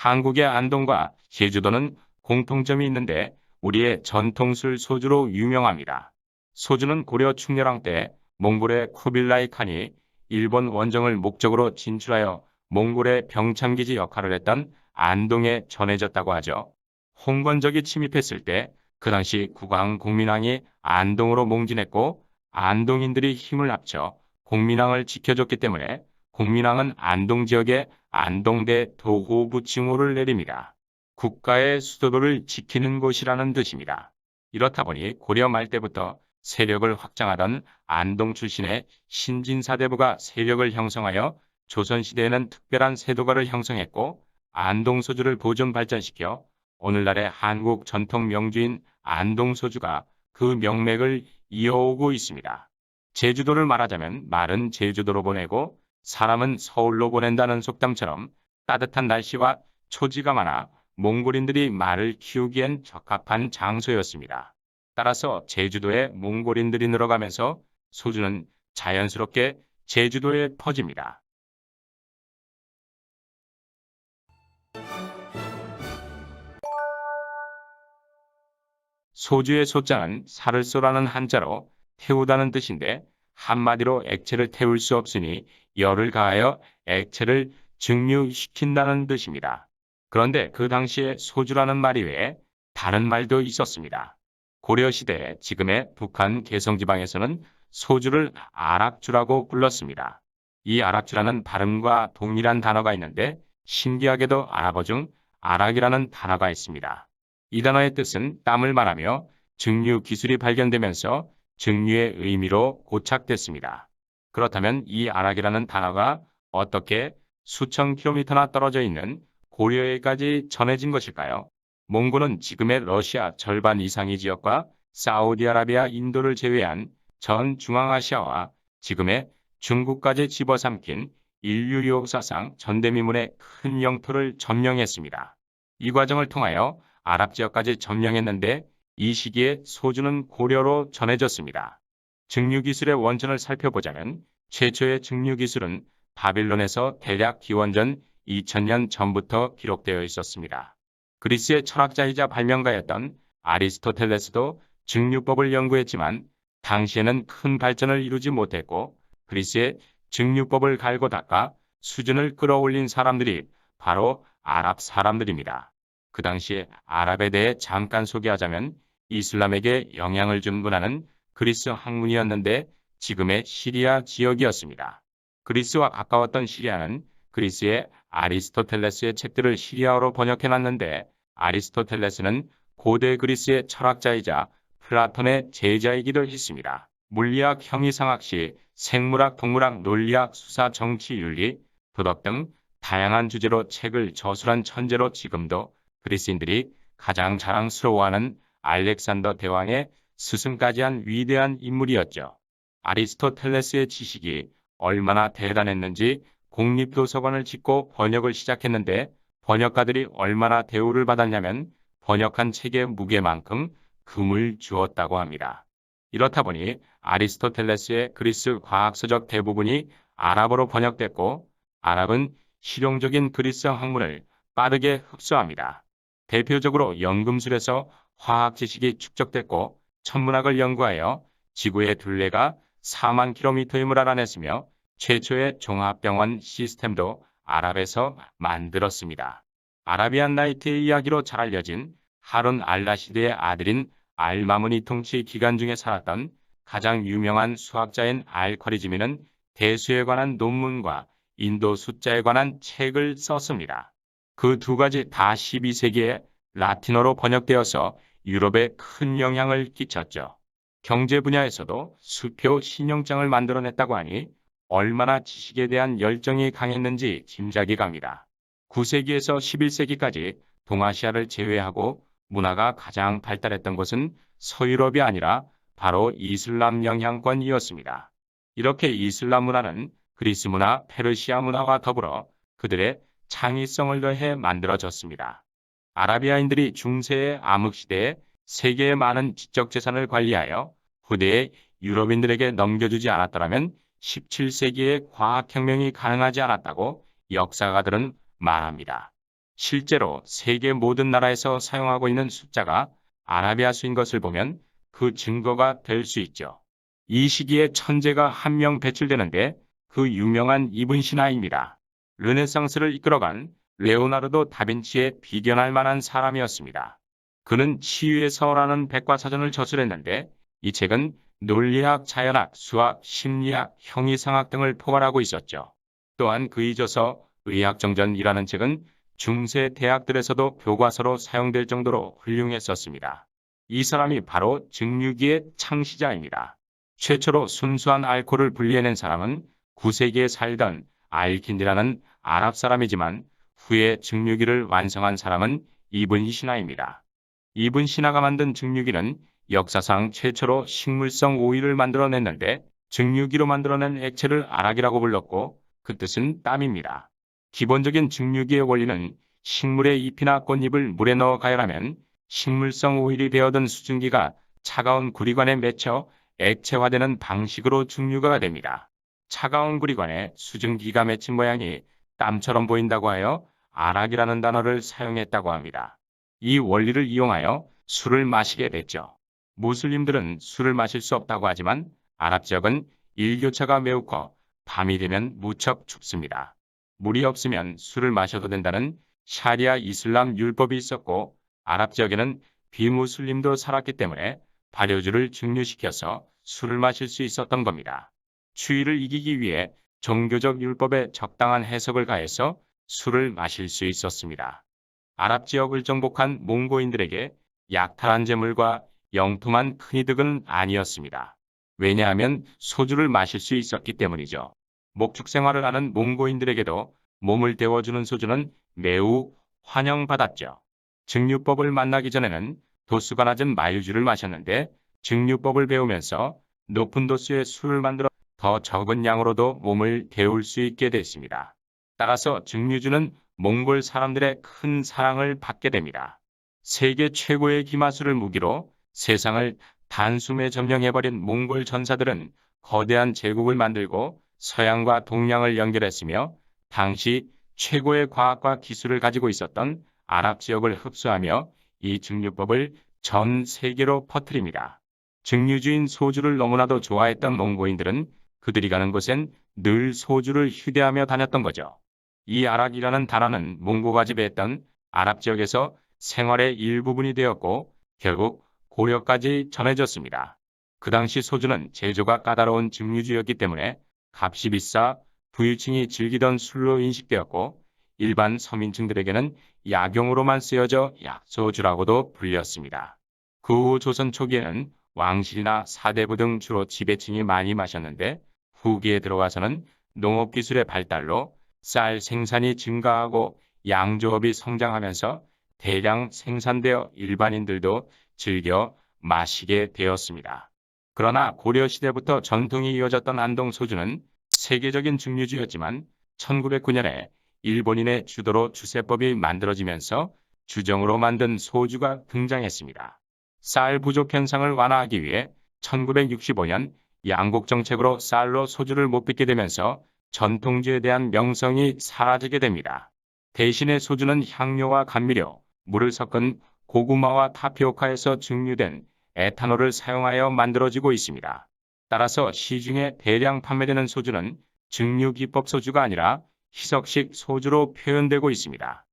한국의 안동과 제주도는 공통점이 있는데 우리의 전통술 소주로 유명합니다. 소주는 고려 충렬왕 때 몽골의 쿠빌라이 칸이 일본 원정을 목적으로 진출하여 몽골의 병참기지 역할을 했던 안동에 전해졌다고 하죠. 홍건적이 침입했을 때 그 당시 국왕 공민왕이 안동으로 몽진했고 안동인들이 힘을 합쳐 공민왕을 지켜줬기 때문에 공민왕은 안동 지역에 안동대 도호부 칭호를 내립니다. 국가의 수도를 지키는 곳이라는 뜻입니다. 이렇다 보니 고려 말 때부터 세력을 확장하던 안동 출신의 신진사대부가 세력을 형성하여 조선시대에는 특별한 세도가를 형성했고 안동소주를 보존 발전시켜 오늘날의 한국 전통 명주인 안동소주가 그 명맥을 이어오고 있습니다. 제주도를 말하자면 말은 제주도로 보내고 사람은 서울로 보낸다는 속담처럼 따뜻한 날씨와 초지가 많아 몽골인들이 말을 키우기엔 적합한 장소였습니다. 따라서 제주도에 몽골인들이 늘어가면서 소주는 자연스럽게 제주도에 퍼집니다. 소주의 소자는 살을 쏘라는 한자로 태우다는 뜻인데 한마디로 액체를 태울 수 없으니 열을 가하여 액체를 증류시킨다는 뜻입니다. 그런데 그 당시에 소주라는 말 이외에 다른 말도 있었습니다. 고려시대 지금의 북한 개성지방에서는 소주를 아락주라고 불렀습니다. 이 아락주라는 발음과 동일한 단어가 있는데 신기하게도 아랍어 중 아락이라는 단어가 있습니다. 이 단어의 뜻은 땀을 말하며 증류 기술이 발견되면서 증류의 의미로 고착됐습니다. 그렇다면 이 아락이라는 단어가 어떻게 수천 킬로미터나 떨어져 있는 고려에까지 전해진 것일까요? 몽골은 지금의 러시아 절반 이상의 지역과 사우디아라비아, 인도를 제외한 전 중앙아시아와 지금의 중국까지 집어삼킨 인류 역사상 전대미문의 큰 영토를 점령했습니다. 이 과정을 통하여 아랍 지역까지 점령했는데 이 시기에 소주는 고려로 전해졌습니다. 증류 기술의 원천을 살펴보자면 최초의 증류 기술은 바빌론에서 대략 기원전 2000년 전부터 기록되어 있었습니다. 그리스의 철학자이자 발명가였던 아리스토텔레스도 증류법을 연구했지만 당시에는 큰 발전을 이루지 못했고 그리스의 증류법을 갈고 닦아 수준을 끌어올린 사람들이 바로 아랍 사람들입니다. 그 당시에 아랍에 대해 잠깐 소개하자면 이슬람에게 영향을 준 문화는 그리스 학문이었는데 지금의 시리아 지역이었습니다. 그리스와 가까웠던 시리아는 그리스의 아리스토텔레스의 책들을 시리아어로 번역해놨는데 아리스토텔레스는 고대 그리스의 철학자이자 플라톤의 제자이기도 했습니다. 물리학, 형이상학 시, 생물학, 동물학, 논리학, 수사, 정치, 윤리, 도덕 등 다양한 주제로 책을 저술한 천재로 지금도 그리스인들이 가장 자랑스러워하는 알렉산더 대왕의 스승까지 한 위대한 인물이었죠. 아리스토텔레스의 지식이 얼마나 대단했는지 국립도서관을 짓고 번역을 시작했는데 번역가들이 얼마나 대우를 받았냐면 번역한 책의 무게만큼 금을 주었다고 합니다. 이렇다 보니 아리스토텔레스의 그리스 과학서적 대부분이 아랍어로 번역됐고 아랍은 실용적인 그리스 학문을 빠르게 흡수합니다. 대표적으로 연금술에서 화학 지식이 축적됐고 천문학을 연구하여 지구의 둘레가 4만 킬로미터임을 알아냈으며 최초의 종합병원 시스템도 아랍에서 만들었습니다. 아라비안 나이트의 이야기로 잘 알려진 하룬 알라시드의 아들인 알마무니 통치 기간 중에 살았던 가장 유명한 수학자인 알커리즈미는 대수에 관한 논문과 인도 숫자에 관한 책을 썼습니다. 그 두 가지 다 12세기에 라틴어로 번역되어서 유럽에 큰 영향을 끼쳤죠. 경제 분야에서도 수표 신용장을 만들어냈다고 하니 얼마나 지식에 대한 열정이 강했는지 짐작이 갑니다. 9세기에서 11세기까지 동아시아를 제외하고 문화가 가장 발달했던 곳은 서유럽이 아니라 바로 이슬람 영향권이었습니다. 이렇게 이슬람 문화는 그리스 문화, 페르시아 문화와 더불어 그들의 창의성을 더해 만들어졌습니다. 아라비아인들이 중세의 암흑시대에 세계의 많은 지적 재산을 관리하여 후대의 유럽인들에게 넘겨주지 않았더라면 17세기의 과학혁명이 가능하지 않았다고 역사가들은 말합니다. 실제로 세계 모든 나라에서 사용하고 있는 숫자가 아라비아 수인 것을 보면 그 증거가 될 수 있죠. 이 시기에 천재가 한 명 배출되는데 그 유명한 이분 신하입니다. 르네상스를 이끌어간 레오나르도 다빈치에 비견할 만한 사람이었습니다. 그는 치유의 서라는 백과사전을 저술했는데 이 책은 논리학, 자연학, 수학, 심리학, 형이상학 등을 포괄하고 있었죠. 또한 그이 저서 의학정전이라는 책은 중세 대학들에서도 교과서로 사용될 정도로 훌륭했었습니다. 이 사람이 바로 증류기의 창시자입니다. 최초로 순수한 알코올을 분리해낸 사람은 9세기에 살던 알킨디라는 아랍 사람이지만 후에 증류기를 완성한 사람은 이븐 시나입니다. 이븐 시나가 만든 증류기는 역사상 최초로 식물성 오일을 만들어냈는데 증류기로 만들어낸 액체를 아락이라고 불렀고 그 뜻은 땀입니다. 기본적인 증류기의 원리는 식물의 잎이나 꽃잎을 물에 넣어 가열하면 식물성 오일이 되어든 수증기가 차가운 구리관에 맺혀 액체화되는 방식으로 증류가 됩니다. 차가운 구리관에 수증기가 맺힌 모양이 땀처럼 보인다고 하여 아락이라는 단어를 사용했다고 합니다. 이 원리를 이용하여 술을 마시게 됐죠. 무슬림들은 술을 마실 수 없다고 하지만 아랍 지역은 일교차가 매우 커 밤이 되면 무척 춥습니다. 물이 없으면 술을 마셔도 된다는 샤리아 이슬람 율법이 있었고 아랍 지역에는 비무슬림도 살았기 때문에 발효주를 증류시켜서 술을 마실 수 있었던 겁니다. 추위를 이기기 위해 종교적 율법에 적당한 해석을 가해서 술을 마실 수 있었습니다. 아랍 지역을 정복한 몽고인들에게 약탈한 재물과 영통한 큰 이득은 아니었습니다. 왜냐하면 소주를 마실 수 있었기 때문이죠. 목축 생활을 하는 몽고인들에게도 몸을 데워주는 소주는 매우 환영받았죠. 증류법을 만나기 전에는 도수가 낮은 마유주를 마셨는데 증류법을 배우면서 높은 도수의 술을 만들어 더 적은 양으로도 몸을 데울 수 있게 됐습니다. 따라서 증류주는 몽골 사람들의 큰 사랑을 받게 됩니다. 세계 최고의 기마술을 무기로 세상을 단숨에 점령해버린 몽골 전사들은 거대한 제국을 만들고 서양과 동양을 연결했으며 당시 최고의 과학과 기술을 가지고 있었던 아랍 지역을 흡수하며 이 증류법을 전 세계로 퍼뜨립니다. 증류주인 소주를 너무나도 좋아했던 몽고인들은 그들이 가는 곳엔 늘 소주를 휴대하며 다녔던 거죠. 이 아락이라는 단어는 몽고가 지배했던 아랍 지역에서 생활의 일부분이 되었고 결국 고려까지 전해졌습니다. 그 당시 소주는 제조가 까다로운 증류주였기 때문에 값이 비싸 부유층이 즐기던 술로 인식되었고 일반 서민층들에게는 약용으로만 쓰여져 약소주라고도 불렸습니다. 그 후 조선 초기에는 왕실이나 사대부 등 주로 지배층이 많이 마셨는데 후기에 들어와서는 농업기술의 발달로 쌀 생산이 증가하고 양조업이 성장하면서 대량 생산되어 일반인들도 즐겨 마시게 되었습니다. 그러나 고려시대부터 전통이 이어졌던 안동 소주는 세계적인 증류주였지만 1909년에 일본인의 주도로 주세법이 만들어지면서 주정으로 만든 소주가 등장했습니다. 쌀 부족 현상을 완화하기 위해 1965년 양국 정책으로 쌀로 소주를 못 빚게 되면서 전통주에 대한 명성이 사라지게 됩니다. 대신에 소주는 향료와 감미료, 물을 섞은 고구마와 타피오카에서 증류된 에탄올을 사용하여 만들어지고 있습니다. 따라서 시중에 대량 판매되는 소주는 증류기법 소주가 아니라 희석식 소주로 표현되고 있습니다.